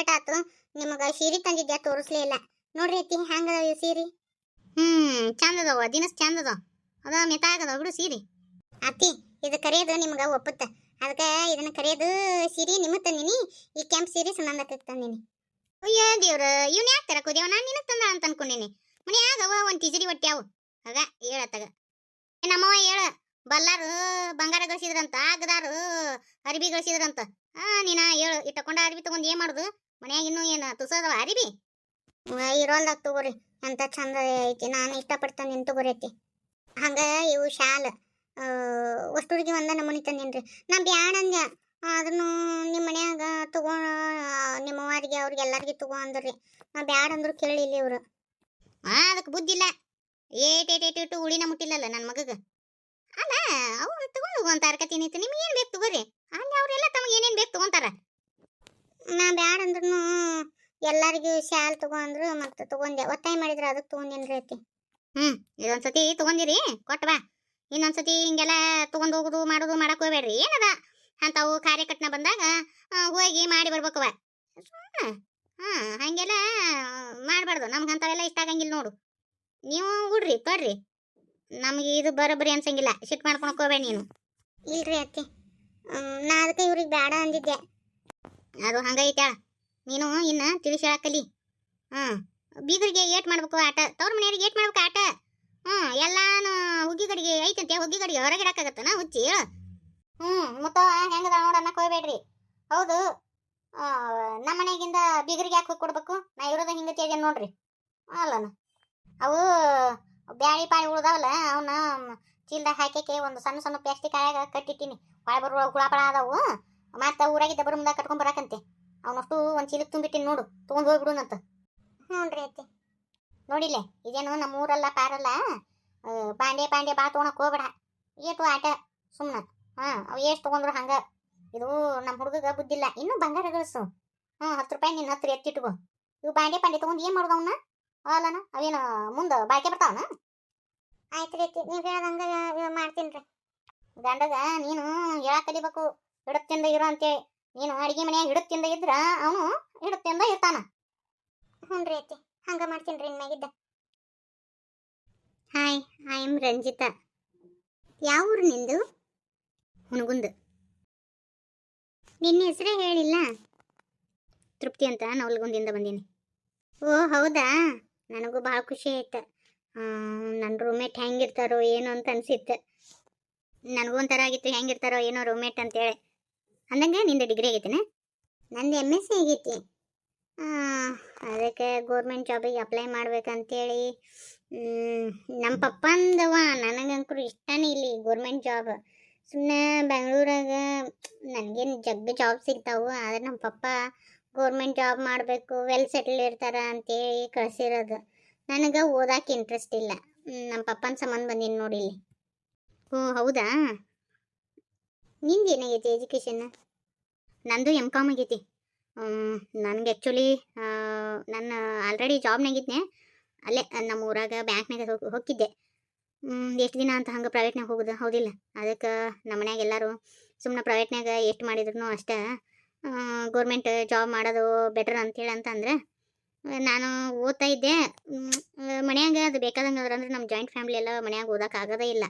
ಏಟಾತು ನಿಮಗೆ ಸೀರೆ ತಂದಿದ್ದೆ ತೋರಿಸ್ಲೇ ಇಲ್ಲ. ನೋಡ್ರಿ ಅತ್ತಿ ಹೆಂಗ ಈ ಸೀರೆ? ಹ್ಮ್ ಚಂದ ಅದಾವ ದಿನಸ್ ಚಂದ ಅದಾವ ಅದ ಮೆತ್ತಾಗದ ಬಿಡು ಸೀರೆ. ಅತ್ತಿ ಇದು ಕರೆಯೋದು ನಿಮ್ಗೆ ಒಪ್ಪುತ್ತ. ಅದಕ್ಕೆ ಇದನ್ನ ಕರೆಯೋದು ಸೀರೆ ನಿಮಗೆ ತಂದಿನಿ ಈ ಕೆಂಪ್ ಸೀರೆ ಸಂಬಂಧಕ್ಕೆ ತಂದಿನಿ. ಅಯ್ಯ ದೇವ್ರ ಇವ್ನ ಯಾಕೆ ತರಕು ದೇವ ನಾನು ನಿನಗ್ ತಂದ ಅಂತ ಅನ್ಕೊಂಡಿನಿ. ಮನ್ಯಾಗ ಅವ ಒಂದ್ ತಿಜರಿ ಹೊಟ್ಟ್ಯಾವು ಆಗ ಹೇಳತ್ತಾಗ. ನಮ್ಮವ ಹೇಳ ಬಲ್ಲಾರು ಬಂಗಾರ ಗಳಿಸಿದ್ರಂತ ಆಗದಾರು ಅರ್ಬಿ ಗಳಿಸಿದ್ರಂತ. ಆ ನೀನ ಹೇಳು ಇಟ್ಟಕೊಂಡ ಅರ್ಬಿ ತಗೊಂಡ್ ಏನ್ ಮಾಡುದು? ಮನ್ಯಾಗ ಇನ್ನೂ ಏನು ತುಸದವ ಅರಿಬಿ? ಇರೋಲ್ದಾಗ ತಗೋರಿ. ಅಂತ ಚಂದ ಐತಿ. ನಾನು ಇಷ್ಟಪಡ್ತೇನೆ ನಿನ್ ತಗೋರಿ ಐತಿ. ಹಂಗ ಇವು ಶಾಲ್ ಅಷ್ಟುರಿಗೆ ಒಂದ ನಮೂನಿ ತಂದೇನ್ರಿ. ನಾ ಬ್ಯಾಡಂದ್ಯ ಅದನ್ನು ನಿಮ್ಮ ಮನ್ಯಾಗ ತಗೋ ನಿಮ್ಮ ಅವ್ವಾರಿಗೆ, ಅವ್ರಿಗೆ ಎಲ್ಲರಿಗೆ ತಗೋ ಅಂದ್ರಿ. ನಾ ಬ್ಯಾಡ ಅಂದ್ರು ಕೇಳಿಲ್ಲ ಇವ್ರು. ಆ ಅದಕ್ಕೆ ಬುದ್ಧಿ ಇಲ್ಲ. ಏಟ್ ಏಟ್ ಏಟ್ ಇಟ್ಟು ಉಳಿನ ಮುಟ್ಟಿಲ್ಲಲ್ಲ ನನ್ನ ಮಗಗ. ಅಲ್ಲ, ಅವ್ರು ತಗೊಂಡು ಹೋಗುವಂತ ಕತಿ ನಿಂತು ನಿಮ್ಗೆ ಏನು ಬೇಕು ತಗೋರಿ? ಅಲ್ಲಿ ಅವರೆಲ್ಲ ತಮಗೆ ಏನೇನು ಬೇಕು ತಗೊಂತಾರ? ನಾ ಬ್ಯಾಡ ಅಂದ್ರೂ ಎಲ್ಲರಿಗೂ ಶಾಲ್ ತಗೋ ಅಂದ್ರು ಮತ್ತೆ ತಗೊಂಡೆ. ಒತ್ತಾಯ ಮಾಡಿದ್ರೆ ಅದಕ್ಕೆ ತಗೊಂಡೇನ್ರಿ ಐತಿ ಹ್ಮ್ ಇದೊಂದ್ಸತಿ ತಗೊಂಡಿರಿ ಕೊಟ್ಟ ಬಾ. ಇನ್ನೊಂದ್ಸತಿ ಹಿಂಗೆಲ್ಲ ತಗೊಂಡ್ ಹೋಗುದು ಮಾಡೋದು ಮಾಡಕ್ ಹೋಗ್ಬೇಡ್ರಿ. ಏನದ? ಅಂಥವು ಕಾರ್ಯಕಟ್ನ ಬಂದಾಗ ಹೋಗಿ ಮಾಡಿ ಬರ್ಬೇಕವ ಹಾ ಹಂಗೆಲ್ಲ ಮಾಡ್ಬಾರ್ದು. ನಮ್ಗೆ ಅಂಥವೆಲ್ಲ ಇಷ್ಟ ಆಗಂಗಿಲ್ಲ ನೋಡು. ನೀವು ಉಡ್ರಿ ತೊಡ್ರಿ. ನಮ್ಗೆ ಇದು ಬರೋಬ್ಬರಿ ಅನ್ಸಂಗಿಲ್ಲ. ಶಿಟ್ ಮಾಡ್ಕೊಂಡು ಹೋಗ್ಬೇಡ ನೀನು. ಇಲ್ರಿ ಅತ್ತಿ. ನಾ ಅದಕ್ಕೆ ಇವ್ರಿಗೆ ಬೇಡ ಅಂದಿದ್ದೆ. ಅದು ಹಂಗೈತ್ಯಾಳ ನೀನು ಇನ್ನ ತಿಳಿಸಿ ಹೇಳಕ್ಕಲಿ ಹ್ಮ್ ಬೀಗರಿಗೆ ಏಟ್ ಮಾಡ್ಬೇಕು ಆಟ. ತವ್ರ ಮನೆಯವ್ರಿಗೆ ಏಟ್ ಮಾಡ್ಬೇಕು ಆಟ. ಹ್ಮ್ ಎಲ್ಲಾನು ಹುಗ್ಗಿ ಗಡಿಗೆ ಐತಂತೆ ಹುಗ್ಗಿ ಗಡಿಗೆ ಹೊರಗೆ ಇಡಕ್ಕಾಗತ್ತನ? ಹುಚ್ಚಿ ಹ್ಮ್ ಮತ್ತ ಹೆಂಗದ ನೋಡ ಕೋಯ್ಬೇಡ್ರಿ ಹೋಗ್ಬೇಡ್ರಿ. ಹೌದು. ನಮ್ಮ ಮನೆಗಿಂದ ಬೀಗರಿಗೆ ಯಾಕೆ ಹೋಗಿ ಕೊಡ್ಬೇಕು ನಾ ಇರೋದ ಹಿಂಗತಿ ತೇಜನ್ ನೋಡ್ರಿ. ಅಲ್ಲನ. ಅವು ಬ್ಯಾಳಿ ಪಾಳಿ ಉಳ್ದಾವಲ್ಲ ಅವನ್ನ ಚೀಲ್ದಾಗ ಹಾಕಕ್ಕೆ ಒಂದು ಸಣ್ಣ ಸಣ್ಣ ಪ್ಲಾಸ್ಟಿಕ್ ಆಗ ಕಟ್ಟಿಟ್ಟಿನಿ. ಬಾಯ್ ಬರುವ ಹುಳಪಳ ಅದಾವು ಮತ್ತೆ ಊರಾಗಿದ್ದ ಬರೋ ಮುಂದೆ ಕಟ್ಕೊಂಡ್ ಬರಾಕಂತೆ. ಅವನಷ್ಟು ಒಂದ್ ಚೀಲಕ್ ತುಂಬಿಟ್ಟಿನಿ ನೋಡು ತಗೊಂಡ್ ಹೋಗ್ಬಿಡುನಂತ ಹ್ಞೂನ್ರಿ ಅತ್ತೆ. ನೋಡಿಲ್ಲೇ ಇದೇನು ನಮ್ಮ ಊರಲ್ಲ ಪಾರಲ್ಲ ಪಾಂಡೆ ಪಾಂಡೆ ಬಾ ತೊಗೊಳಕ್ ಹೋಗ್ಬೇಡ. ಏಟು ಆಟ ಸುಮ್ಮನೆ ಹಾ ಅವು ಎಷ್ಟು ತಗೊಂಡ್ರು ಹಂಗ. ಇದು ನಮ್ಮ ಹುಡುಗಗ ಬುದ್ಧಿಲ್ಲ ಇನ್ನು ಬಂಗಾರ ಗಳಿಸು ಹ್ಮ್ ಹತ್ತು ರೂಪಾಯಿ ನಿನ್ನ ಹತ್ರ ಎತ್ತಿಟ್ಕೋ. ಇವು ಬಾಂಡೆ ಪಾಂಡೆ ತಗೊಂಡ್ ಏನು ಮಾಡೋದು ಅವನ್ನ ಅಲ್ಲನ ಅವೇನು ಮುಂದೆ ಬಾಯ್ಕೆ ಬರ್ತಾವನ? ಆಯ್ತು ರೀ ನೀವು ಹೇಳ್ದಂಗೆ ಮಾಡ್ತೀನಿ ರೀ. ಗಂಡಗ ನೀನು ಹೇಳ ಕಲಿಬೇಕು. ಹಿಡತ್ತಿಂದ ಇರೋ ಅಂತೇಳಿ. ನೀನು ಅಡಿಗೆ ಮನೆಯಾಗ ಹಿಡತ್ತಿಂದ ಇದ್ರ ಅವನು ಹಿಡತ್ತಿಂದ ಇರ್ತಾನ. ಹ್ಞೂ ರೀ ಅತ್ತಿ ಹಂಗೆ ಮಾಡ್ತೀನಿ ರೀ ಹಾಯ್ ಐ ಆಮ್ ರಂಜಿತಾ. ಯಾವ ಊರು ನಿಂದು? ಹುನಗುಂದ ನಿನ್ನ ಹೆಸರೇ ಹೇಳಿಲ್ಲ? ತೃಪ್ತಿ ಅಂತ ನವಲ್ಗುಂದಿಂದ ಬಂದೀನಿ. ಓ ಹೌದಾ? ನನಗೂ ಭಾಳ ಖುಷಿ ಆಯ್ತು. ನನ್ನ ರೂಮೇಟ್ ಹೆಂಗಿರ್ತಾರೋ ಏನೋ ಅಂತ ಅನಿಸಿತ್ತು. ನನಗೂ ಒಂಥರ ಆಗಿತ್ತು ಹೆಂಗಿರ್ತಾರೋ ಏನೋ ರೂಮೇಟ್ ಅಂತೇಳಿ. ಅಂದಂಗೆ ನಿಂದು ಡಿಗ್ರಿ ಆಗೈತೇನೆ? ನಂದು ಎಂ ಎಸ್ ಸಿ ಆಗೈತಿ ಅದಕ್ಕೆ ಗೌರ್ಮೆಂಟ್ ಜಾಬಿಗೆ ಅಪ್ಲೈ ಮಾಡ್ಬೇಕಂತೇಳಿ ನಮ್ಮ ಪಪ್ಪಂದವ, ನನಗಂಕರು ಇಷ್ಟನೇ ಇಲ್ಲಿ ಗೌರ್ಮೆಂಟ್ ಜಾಬ್ ಸುಮ್ಮನೆ ಬೆಂಗಳೂರಾಗ ನನಗೇನು ಜಗ್ ಜಾಬ್ ಸಿಗ್ತಾವೆ, ಆದರೆ ನಮ್ಮ ಪಪ್ಪ ಗೌರ್ಮೆಂಟ್ ಜಾಬ್ ಮಾಡಬೇಕು ವೆಲ್ ಸೆಟಲ್ ಇರ್ತಾರ ಅಂತೇಳಿ ಕಳ್ಸಿರೋದು. ನನಗೆ ಓದಾಕೆ ಇಂಟ್ರೆಸ್ಟ್ ಇಲ್ಲ. ನಮ್ಮ ಪಪ್ಪನ ಸಂಬಂಧ ಬಂದೀನಿ ನೋಡಿ ಇಲ್ಲಿ. ಓ, ಹೌದಾ? ನಿಂದು ಏನಾಗೈತಿ ಎಜುಕೇಷನ್ ನಂದು ಎಂ ಕಾಮ್ ಆಗೈತಿ ನನಗೆ ಆ್ಯಕ್ಚುಲಿ ನನ್ನ ಆಲ್ರೆಡಿ ಜಾಬ್ನಾಗಿದ್ದೆ ಅಲ್ಲೇ, ನಮ್ಮ ಊರಾಗ ಬ್ಯಾಂಕ್ನಾಗ ಹೋಗಿ ಹೋಗಿದ್ದೆ ಎಷ್ಟು ದಿನ ಅಂತ ಹಂಗೆ ಪ್ರೈವೇಟ್ನಾಗ ಹೋಗೋದು ಹೌದಿಲ್ಲ ಅದಕ್ಕೆ ನಮ್ಮ ಮನ್ಯಾಗ ಎಲ್ಲರೂ ಸುಮ್ಮನೆ ಪ್ರೈವೇಟ್ನಾಗ ಎಷ್ಟು ಮಾಡಿದ್ರು ಅಷ್ಟೇ ಗೌರ್ಮೆಂಟ್ ಜಾಬ್ ಮಾಡೋದು ಬೆಟರ್ ಅಂತೇಳಿ ಅಂತಂದ್ರೆ ನಾನು ಓದ್ತಾ ಇದ್ದೆ. ಮನ್ಯಾಗ ಅದು ಬೇಕಾದಂಗೆ ಅದ್ರ ನಮ್ಮ ಜಾಯಿಂಟ್ ಫ್ಯಾಮಿಲಿ ಎಲ್ಲ ಮನ್ಯಾಗ ಓದೋಕ್ಕಾಗೋದೇ ಇಲ್ಲ.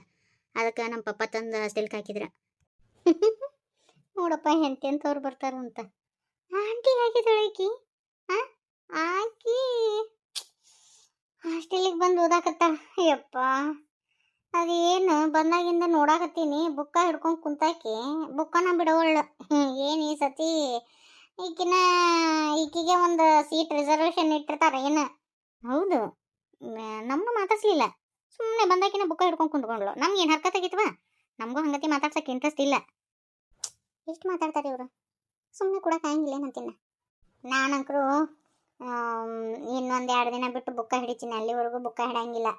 ಅದಕ್ಕೆ ನಮ್ಮ ಪಪ್ಪ ತಂದು ಹಾಸ್ಟೆಲ್ಗೆ ಹಾಕಿದ್ರ. ನೋಡಪ್ಪ ಎಂತೆಂಥವ್ರು ಬರ್ತಾರಂತ. ಆಂಟಿ ಆಗಿದ್ದಾಳೆ ಆಕಿ? ಆಕಿ? ಹಾಸ್ಟೆಲಿಗೆ ಬಂದು ಓದಾಕತ್ತ? ಯಪ್ಪ. ಅದೇನು ಬಂದಾಗಿಂದ ನೋಡಾಕತ್ತೀನಿ. ಬುಕ್ಕ ಹಿಡ್ಕೊಂಡು ಕುಂತಾಕಿ. ಬುಕ್ಕನ ಬಿಡವಳ್ಳು ಏನು ಈ ಸತಿ? ಈಕಿನ ಈಕಿಗೆ ಒಂದು ಸೀಟ್ ರಿಸರ್ವೇಶನ್ ಇಟ್ಟಿರ್ತಾರೆ ಏನು ಹೌದು. ನಮ್ಮನ್ನು ಮಾತಾಡ್ಸ್ಲಿಲ್ಲ. ಸುಮ್ಮನೆ ಬಂದಾಕಿನ ಬುಕ್ಕ ಹಿಡ್ಕೊಂಡು ಕುಂತ್ಕೊಂಡ್ಳು. ನಮ್ಗೆ ಏನು ಹರ್ಕತ್ತಾಗಿತ್ವಾ ನಮಗೂ ಹಂಗತಿ ಮಾತಾಡ್ಸಕ್ಕೆ ಇಂಟ್ರೆಸ್ಟ್ ಇಲ್ಲ. ಎಷ್ಟು ಮಾತಾಡ್ತಾರೆ ಇವರು? ಸುಮ್ಮನೆ ಕೂಡ ನಾನು ನಾನಂಕರು ಇನ್ನೊಂದು ಎರಡು ದಿನ ಬಿಟ್ಟು ಬುಕ್ಕ ಹಿಡಿತೀನಿ, ಅಲ್ಲಿವರೆಗೂ ಬುಕ್ಕ ಹಿಡಂಗಿಲ್ಲ.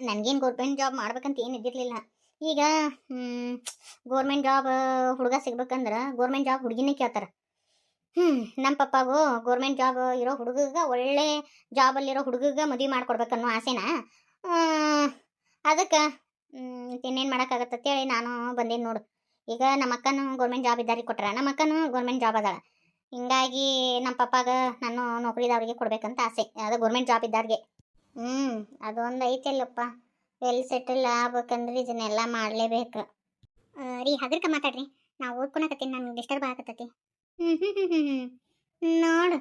ನನಗೇನು ಗೌರ್ಮೆಂಟ್ ಜಾಬ್ ಮಾಡ್ಬೇಕಂತ ಏನು ಇದ್ದಿರಲಿಲ್ಲ. ಈಗ ಗೌರ್ಮೆಂಟ್ ಜಾಬ್ ಹುಡುಗ ಸಿಗ್ಬೇಕಂದ್ರೆ ಗೌರ್ಮೆಂಟ್ ಜಾಬ್ ಹುಡುಗಿನೇ ಕೇಳ್ತಾರೆ. ಹ್ಞೂ ನಮ್ಮ ಪಪ್ಪಾಗೂ ಗೌರ್ಮೆಂಟ್ ಜಾಬ್ ಇರೋ ಹುಡುಗಗೆ ಒಳ್ಳೆ ಜಾಬಲ್ಲಿರೋ ಹುಡುಗಗೆ ಮದುವೆ ಮಾಡ್ಕೊಡ್ಬೇಕನ್ನೋ ಆಸೆನಾ? ಅದಕ್ಕೆ ಇನ್ನೇನು ಮಾಡೋಕ್ಕಾಗತ್ತಂತೇಳಿ ನಾನು ಬಂದೇನು ನೋಡು. ಈಗ ನಮ್ಮ ಅಕ್ಕನೂ ಗೌರ್ಮೆಂಟ್ ಜಾಬ್ ಇದ್ದಾರಿಗೆ ಕೊಟ್ರ, ನಮ್ಮ ಅಕ್ಕನೂ ಗೌರ್ಮೆಂಟ್ ಜಾಬ್ ಅದಾಳ. ಹಿಂಗಾಗಿ ನಮ್ಮ ಪಪ್ಪಾಗ ನಾನು ನೌಕರಿದವ್ರಿಗೆ ಕೊಡ್ಬೇಕಂತ ಆಸೆ, ಅದು ಗೌರ್ಮೆಂಟ್ ಜಾಬ್ ಇದ್ದಾರಿಗೆ. ಹ್ಞೂ ಅದೊಂದು ಐತಲ್ಲಪ್ಪ ವೆಲ್ ಸೆಟಲ್ ಆಗ್ಬೇಕಂದ್ರೆ ಇದನ್ನೆಲ್ಲ ಮಾಡಲೇಬೇಕು. ರೀ ಹಗರ್ಕ ಮಾತಾಡ್ರಿ, ನಾವು ಓದ್ಕೊಳಕತ್ತೀನಿ, ನನ್ಗೆ ಡಿಸ್ಟರ್ಬ್ ಹ್ಞೂ ನೋಡು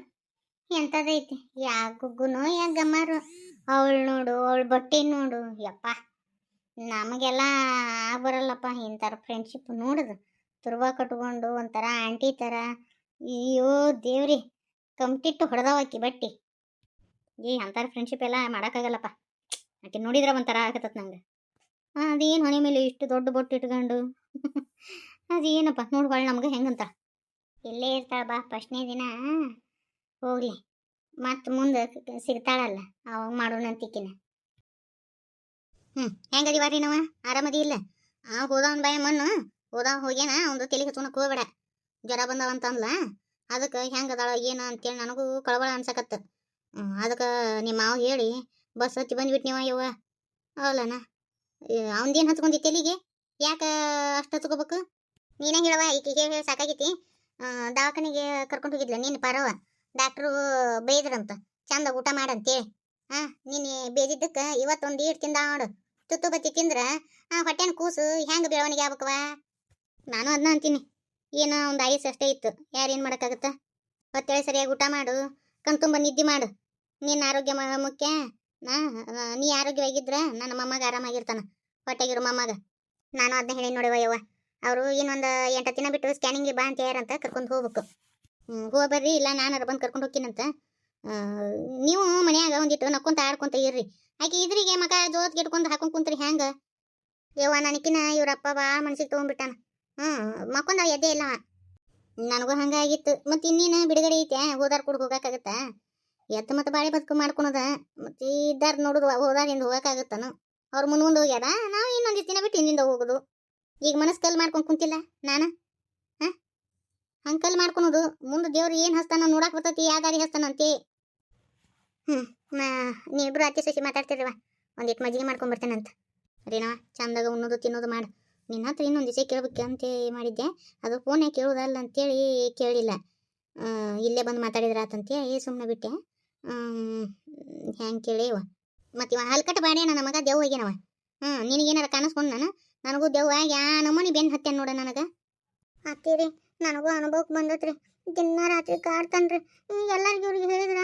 ಎಂಥದೈತಿ ಯಾ ಗುಗ್ಗುನೋ, ಯಾ ಗಮಾರು ಅವಳು ನೋಡು, ಅವಳು ಬಟ್ಟೆ ನೋಡು, ಯಪ್ಪ. ನಮಗೆಲ್ಲ ಆಗ್ಬರಲ್ಲಪ್ಪ ಇಂಥರ ಫ್ರೆಂಡ್ಶಿಪ್ ನೋಡಿದ್ರು ತುರ್ಬ ಕಟ್ಕೊಂಡು ಒಂಥರ ಆಂಟಿ ಥರ, ಅಯ್ಯೋ ದೇವ್ರಿ ಕಂಪ್ಟಿಟ್ಟು ಹೊಡೆದವಾಕಿ ಬಟ್ಟಿ. ಈ ಅಂಥರ ಫ್ರೆಂಡ್ಶಿಪ್ ಎಲ್ಲ ಮಾಡೋಕ್ಕಾಗಲ್ಲಪ್ಪ. ಆಕೆ ನೋಡಿದ್ರೆ ಒಂಥರ ಆಗತ್ತತ್ ನಂಗೆ. ಅದೇನು ಹೊಣೆ ಮೇಲೆ ಇಷ್ಟು ದೊಡ್ಡ ಬೊಟ್ಟು ಇಟ್ಕೊಂಡು? ಅದೇನಪ್ಪ ನೋಡ್ಕೊಳ್ಳಿ ನಮ್ಗೆ ಹೆಂಗಂತ. ಇಲ್ಲೇ ಇರ್ತಾಳ ಬಾ ಫಸ್ಟ್ನೇ ದಿನ ಹೋಗ್ಲಿ. ಮತ್ತು ಮುಂದೆ ಸಿಗ್ತಾಳಲ್ಲ, ಅವಾಗ ಮಾಡೋಣಂತಿಕಿನ ಹ್ಞೂ ಹೆಂಗದಿ ಬಾರಿ ನಾವ? ಆರಾಮದಿ ಇಲ್ಲ? ಆ, ಹೋದವನ್ ಬಾಯ ಮಣ್ಣು. ಹೋದ, ಹೋಗ್ಯಾನ. ಒಂದು ತಲೆ ಹಚ್ಕೊಳಕ್ ಹೋಗ್ಬೇಡ. ಜ್ವರ ಬಂದವಂತಂದ್ಲ ಅದಕ್ಕೆ ಏನ ಏನು ಅಂತೇಳಿ ನನಗೂ ಕಳವಳ ಅನ್ಸಕತ್ತ. ಅದಕ್ಕೆ ನಿಮ್ಮ ಮಾವ ಹೇಳಿ, ಬಸ್ ಹತ್ತಿ ನೀವ ಯವ್ವ. ಅವಲನ ಅವನದೇನು ಹಚ್ಕೊಂಡಿ ತೆಲಿಗೆ? ಯಾಕೆ ಅಷ್ಟು ಹಚ್ಕೋಬೇಕು ನೀನೇ ಹೇಳವ ಈಕೆ ಹೇಳಿ ಸಾಕಾಗೈತಿ ದವಾಖಾನೆಗೆ ಕರ್ಕೊಂಡು ಹೋಗಿದ್ಲ ನೀನು ಪಾರವ ಡಾಕ್ಟ್ರು ಬೈದ್ರಂತ, ಚಂದ ಊಟ ಮಾಡಂತೇಳಿ. ಹಾ ನೀನು ಬೇದಿದ್ದಕ್ಕೆ ಇವತ್ತೊಂದು ಈಟ್ ತಿಂದ ನೋಡು. ತುತ್ತು ಬತ್ತಿ ತಿಂದ್ರ, ಆ ಹೊಟ್ಟೆನ ಕೂಸು ಹೆಂಗೆ ಬೆಳವಣಿಗೆ ಆಗ್ಬೇಕವ ನಾನು ಅದನ್ನ ಅಂತೀನಿ. ಏನೋ ಒಂದು ಐಸ್ ಅಷ್ಟೇ ಇತ್ತು. ಯಾರೇನು ಮಾಡೋಕ್ಕಾಗತ್ತ? ಹೊತ್ತೇಳಿ ಸರಿಯಾಗಿ ಊಟ ಮಾಡು ಕಣ್ತುಂಬ ನಿದ್ದೆ ಮಾಡು. ನಿನ್ನ ಆರೋಗ್ಯ ಮುಖ್ಯ. ನಾ, ನೀ ಆರೋಗ್ಯವಾಗಿದ್ರ ನನ್ನ ಮೊಮ್ಮಗ ಆರಾಮಾಗಿರ್ತಾನ, ಹೊಟ್ಟೆಗಿರೋ ಮೊಮ್ಮಗ. ನಾನು ಅದನ್ನ ಹೇಳಿ ನೋಡುವ ಯವ್ವ ಅವರು ಇನ್ನೊಂದು ಎಂಟು ದಿನ ಬಿಟ್ಟು ಸ್ಕ್ಯಾನಿಂಗ್ ಬಾ ಅಂತ ಯಾರಂತ ಕರ್ಕೊಂಡು ಹೋಗ್ಬೇಕು. ಹೋಗ್ಬರ್ರಿ ಹೋಗಿ ಬರ್ರಿ, ಇಲ್ಲ ನಾನಾರ ಬಂದು ಕರ್ಕೊಂಡು ಹೋಗ್ತೀನಂತ. ನೀವು ಮನ್ಯಾಗ ಒಂದಿಟ್ಟು ನಕ್ಕೊಂತ ಆಡ್ಕೊಂತ ಇರ್ರಿ. ಆಕೆ ಇದ್ರಿಗೆ ಮಗ ಜೋತ್ ಗಿಟ್ಕೊಂಡು ಹಾಕೊಂಡ್ ಕುಂತ್ರಿ ಹೆಂಗ? ಯವ್ವ ನನಕಿನ ಇವ್ರಪ್ಪ ಬಾ ಮನ್ಸಿಗೆ ತೊಗೊಂಡ್ಬಿಟ್ಟಾನ ಹ್ಮ್ ಮಕ್ಕೊಂಡ ಎದ್ದೆ ಇಲ್ಲ. ನನಗೂ ಹಂಗಾಗಿತ್ತು. ಮತ್ತೆ ಇನ್ನೇನು ಬಿಡುಗಡೆ ಐತೆ? ಹೋದಾರ್ ಕೂಡ ಹೋಗಕ್ಕಾಗತ್ತ ಎತ್ತ ಮತ್ತೆ ಬಾಳೆ ಬದುಕು ಮಾಡ್ಕೊಳದ ಮತ್ತೆ ಇದ್ದಾರ ನೋಡುದು ಹೋದಾರಿಂದ ಹೋಗಕ್ಕಾಗತ್ತನು ಅವ್ರು ಮುಂದೆ ಹೋಗ್ಯಾರ? ನಾವು ಇನ್ನೊಂದ್ ದಿನ ಬಿಟ್ಟು ಹಿಂದಿಂದ ಹೋಗುದು. ಈಗ ಮನಸ್ಸು ಕಲ್ ಮಾಡ್ಕೊಂಡು ಕುಂತಿಲ್ಲ ನಾನ? ಹಾಂ? ಹಂಗೆ ಕಲ್ ಮಾಡ್ಕೊಳೋದು ಮುಂದೆ ದೇವ್ರು ಏನು ಹಸ್ತಾನ ನೋಡಕ್ ಬರ್ತೈತಿ ಯಾವ ದಾರಿ ಹಸ್ತಾನಂತೆ ಹ್ಞೂ ನೀವಿಬ್ರು ಸುಸಿ ಸಸಿ ಮಾತಾಡ್ತಿರವ ಒಂದಿಟ್ಟು ಮಜ್ಜಿಗೆ ಮಾಡ್ಕೊಂಬರ್ತೇನಂತ ರೀನವ ಚಂದಾಗ ಉಣ್ಣೋದು ತಿನ್ನೋದು ಮಾಡು. ನಿನ್ನ ಹತ್ರ ಇನ್ನೊಂದು ದಿವಸ ಕೇಳ್ಬೇಕು ಅಂತ ಮಾಡಿದ್ದೆ. ಅದು ಫೋನೇ ಕೇಳೋದಲ್ಲ ಅಂತೇಳಿ ಕೇಳಿಲ್ಲ. ಇಲ್ಲೇ ಬಂದು ಮಾತಾಡಿದ್ರ ಆತಂತೇಳಿ ಸುಮ್ಮನೆ ಬಿಟ್ಟೆ. ಹೆಂಗೆ ಕೇಳಿವ ಮತ್ತು ಇವ. ಹಲ್ಕಟ್ಟು ಬಾಡಿ ನನ್ನ ಮಗ ದೆವ್ ಹೋಗ್ಯಾನವ ಹ್ಞೂ ನಿನಗೇನಾರ ಕಾಣಿಸ್ಕೊಂಡು ನಾನು? ನನಗೂ ದೆವ್ವ ಆ ನಮೂನಿ ಬೆನ್ನು ಹತ್ತೆ ನೋಡ ನನಗೆ. ಅತ್ತೀರಿ, ನನಗೂ ಅನುಭವಕ್ಕೆ ಬಂದತ್ರಿ. ದಿನ ರಾತ್ರಿ ಕಾಡ್ತಾನ್ರಿ. ಎಲ್ಲರಿಗೂ ಇವ್ರಿಗೆ ಹೇಳಿದ್ರ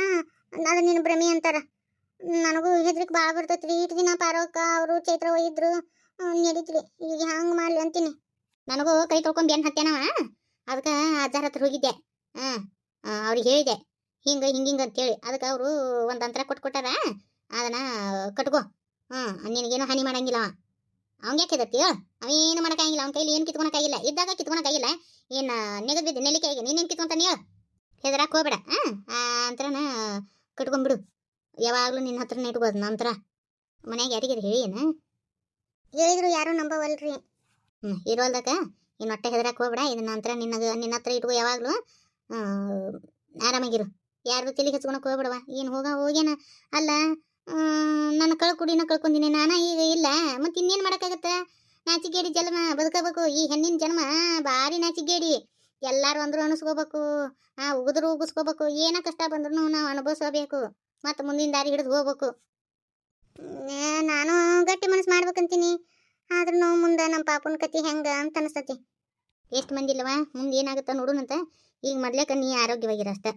ಅದು ನಿನ್ನ ಭ್ರಮೆ ಅಂತಾರ. ನನಗೂ ಹೆದ್ರಿಕೆ ಭಾಳ ಬರ್ತೈತ್ರಿ. ಇಷ್ಟು ದಿನ ಪಾರೋಕ ಅವರು ಚೈತ್ರ ಒಯ್ದ್ರು ನಡೀತ್ರಿ. ಈಗ ಹಂಗೆ ಮಾಡ್ಲಿ ಅಂತೀನಿ. ನನಗೂ ಕೈ ತೊಳ್ಕೊಂಡು ಬೆನ್ನು ಹತ್ತೇನವ ಅದಕ್ಕೆ ಅಜ್ಜಾರ ಹತ್ರ ಹೋಗಿದ್ದೆ. ಹಾಂ ಅವ್ರಿಗೆ ಹೇಳಿದೆ. ಹಿಂಗೆ ಹಿಂಗೆ ಹಿಂಗೆ ಅಂತೇಳಿ. ಅದಕ್ಕೆ ಅವರು ಒಂದು ಅಂತರ ಕೊಟ್ಟು ಕೊಟ್ಟಾರ. ಅದನ್ನ ಕಟ್ಕೋ. ಹ್ಞೂ ನಿನಗೇನು ಹಾನಿ ಮಾಡಂಗಿಲ್ಲ ಅವ. ಯಾಕೆ ಕೆದತ್ತಿ ಅವೇನು ಮಾಡೋಕ್ಕಾಗಿಲ್ಲ. ಅವ್ನ ಕೈಲಿ ಏನು ಕಿತ್ಕೊಳಕ್ಕಾಗಿಲ್ಲ ಇದ್ದಾಗ ಕಿತ್ಕೊಳಕ್ಕಾಗಿಲ್ಲ ಏನು, ನೆಗದ್ ಬಿದ್ದು ನೆಲ್ಲಿಕಾಯಿಗೆ, ನೀನೇನು ಕಿತ್ಕೊಂತಾನೆಯೋ ಹೆದರಾಕ್ ಹೋಗ್ಬೇಡ. ಹಾಂ ಆ ಕಟ್ಕೊಂಡ್ಬಿಡು. ಯಾವಾಗಲೂ ನಿನ್ನ ಹತ್ರನೇ ಇಟ್ಕೋದು ನಂತರ ಮನೆಗೆ ಯಾರಿಗೆ ಹೇಳಿ ಏನು? ಹೇಳಿದ್ರು ಯಾರೂ ನಂಬವಲ್ರಿ. ಹ್ಞೂ ಇರೋಲ್ದಕ್ಕ ಇನ್ನು ಹೊಟ್ಟೆ ಹೆದರಕ್ಕೆ ಹೋಗ್ಬೇಡ. ಇದನ್ನ ನಂತರ ನಿನ್ನದು ನಿನ್ನ ಹತ್ರ ಇಟ್ಕೋ ಯಾವಾಗಲೂ. ಆರಾಮಾಗಿರು. ಯಾರ್ದು ತಲೆ ಹಚ್ಕೊಳಕ್ಕೆ ಹೋಗ್ಬೇಡವ ಏನು ಹೋಗ, ಹೋಗೇನ? ಅಲ್ಲ ನಾನು ಕಳ್ಕುಡಿನ ಕಳ್ಕೊಂಡಿನಿ. ನಾನು ಈಗ ಇಲ್ಲ. ಮತ್ತೆ ಇನ್ನೇನು ಮಾಡೋಕ್ಕಾಗತ್ತೆ? ನಾಚಿಗೇಡಿ ಜನ್ಮ, ಬದುಕಬೇಕು. ಈ ಹೆಣ್ಣಿನ ಜನ್ಮ, ಭಾರಿ ನಾಚಿಗೇಡಿ ಎಲ್ಲಾರು ಅಂದ್ರು ಅನಿಸ್ಕೋಬೇಕು. ಆ, ಉಗಿದ್ರು ಉಗಿಸ್ಕೋಬೇಕು. ಏನ ಕಷ್ಟ ಬಂದ್ರು ನಾವು ಅನುಭವಿಸಬೇಕು ಮತ್ತು ಮುಂದಿನ ದಾರಿ ಹಿಡಿದು ಹೋಗ್ಬೇಕು. ನಾನು ಗಟ್ಟಿ ಮನಸ್ಸು ಮಾಡ್ಬೇಕಂತೀನಿ. ಆದ್ರೂ ಮುಂದೆ ನಮ್ಮ ಪಾಪನ ಕತಿ ಹೆಂಗ ಅಂತ ಅನಿಸ್ತತಿ. ಎಷ್ಟು ಮಂದಿ ಇಲ್ಲವ? ಮುಂದೆ ಏನಾಗುತ್ತ ನೋಡುನಂತ. ಈಗ ಮೊದ್ಲೇಕ ನೀ ಆರೋಗ್ಯವಾಗಿರೋ ಅಷ್ಟ.